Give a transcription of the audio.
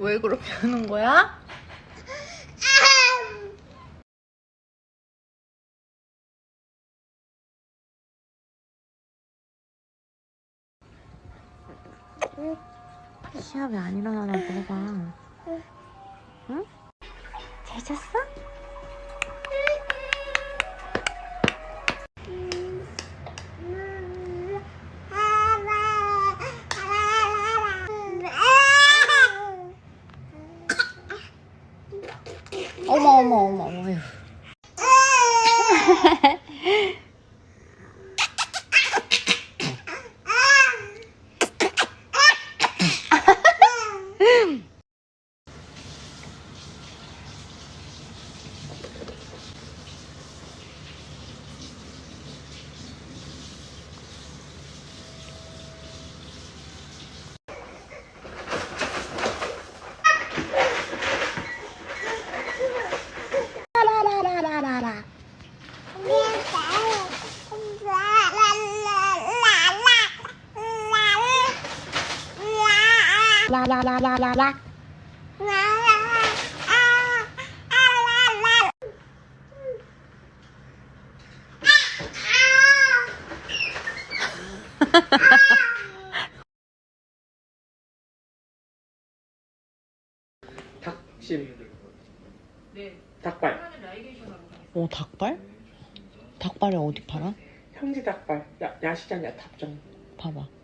왜 그렇게 하는 거야? 시합이 안 일어나나 물어봐. 응? 어머 어머 어머 어머. 라라 라라라라라라. 닭심. 닭발. 오 닭발? 닭발이 어디 팔아? 현지 닭발. 야, 야시장이야, 탑정. 봐봐.